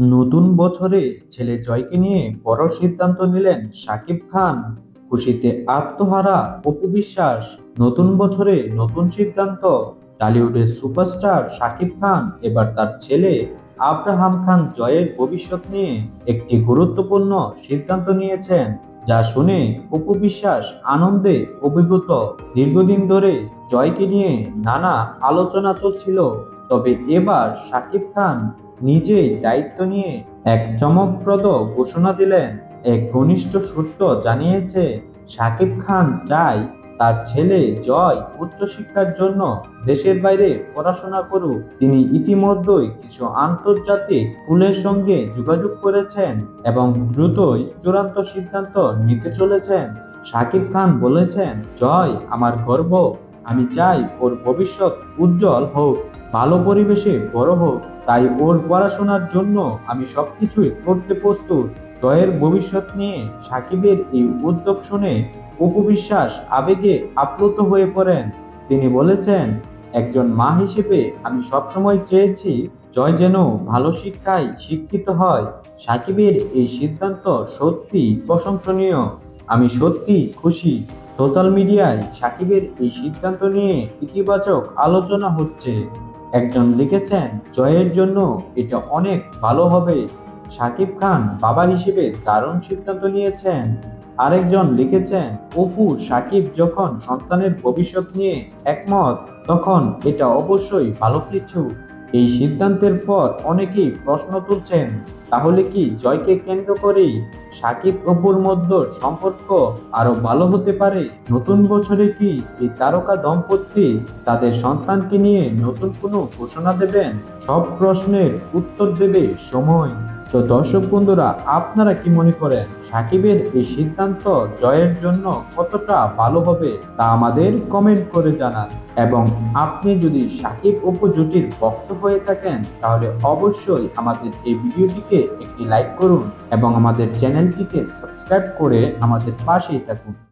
নতুন বছরে ছেলে জয়কে নিয়ে বড় সিদ্ধান্ত নিলেন সাকিব খান। খুশিতে আত্মহারা অপু বিশ্বাস নতুন বছরে নতুন সিদ্ধান্ত, টলিউডের সুপারস্টার সাকিব খান। এবার তার ছেলে আব্রাহাম খান জয়ের ভবিষ্যৎ নিয়ে একটি গুরুত্বপূর্ণ সিদ্ধান্ত নিয়েছেন, যা শুনে অপু বিশ্বাস আনন্দে অভিভূত। দীর্ঘদিন ধরে জয়কে নিয়ে নানা আলোচনা চলছিল। তবে এবার শাকিব খান নিজেই দায়িত্ব নিয়ে এক চমকপ্রদ ঘোষণা দিলেন। এক ঘনিষ্ঠ সূত্র জানিয়েছে, শাকিব খান চায় তার ছেলে জয় উচ্চশিক্ষার জন্য দেশের বাইরে পড়াশোনা করুক। তিনি ইতিমধ্যেই কিছু আন্তর্জাতিক স্কুলের সঙ্গে যোগাযোগ করেছেন এবং দ্রুতই চূড়ান্ত সিদ্ধান্ত নিতে চলেছেন। শাকিব খান বলেছেন, জয় আমার গর্ব। আমি চাই ওর ভবিষ্যৎ উজ্জ্বল হোক। ভালো পরিবেশে বড় হোক, তাই ওর পড়াশোনার জন্য আমি সবকিছুই করতে প্রস্তুত। জয়ের ভবিষ্যৎ নিয়ে সাকিবের এই উদ্যোগ শুনে অপু বিশ্বাস আবেগে আপ্লুত হয়ে পড়েন। তিনি বলেছেন, একজন মা হিসেবে আমি সবসময় চেয়েছি জয় যেন ভালো শিক্ষায় শিক্ষিত হয়। সাকিবের এই সিদ্ধান্ত সত্যি প্রশংসনীয়। আমি সত্যি খুশি। সোশ্যাল মিডিয়ায় সাকিবের এই সিদ্ধান্ত নিয়ে ইতিবাচক আলোচনা হচ্ছে। একজন লিখেছেন, জয়ের জন্য এটা অনেক ভালো হবে। সাকিব খান বাবা হিসেবে দারুণ সিদ্ধান্ত নিয়েছেন। আরেকজন লিখেছেন, অপু, সাকিব যখন সন্তানের ভবিষ্যৎ নিয়ে একমত, তখন এটা অবশ্যই ভালো কিছু। এই সিদ্ধান্তের পর অনেকেই প্রশ্ন তুলছেন, তাহলে কি জয়কে কেন্দ্র করেই সাকিব অপুর মধ্যে সম্পর্ক আরও ভালো হতে পারে? নতুন বছরে কি এই তারকা দম্পতি তাদের সন্তানকে নিয়ে নতুন কোনো ঘোষণা দেবেন? সব প্রশ্নের উত্তর দেবে সময়। তো দর্শক বন্ধুরা, আপনারা কি মনে করেন সাকিবের এই সিদ্ধান্ত জয়ের জন্য কতটা ভালো হবে তা আমাদের কমেন্ট করে জানান। এবং আপনি যদি সাকিব অপু জুটির ভক্ত হয়ে থাকেন, তাহলে অবশ্যই আমাদের এই ভিডিওটিকে একটি লাইক করুন এবং আমাদের চ্যানেলটিকে সাবস্ক্রাইব করে আমাদের পাশেই থাকুন।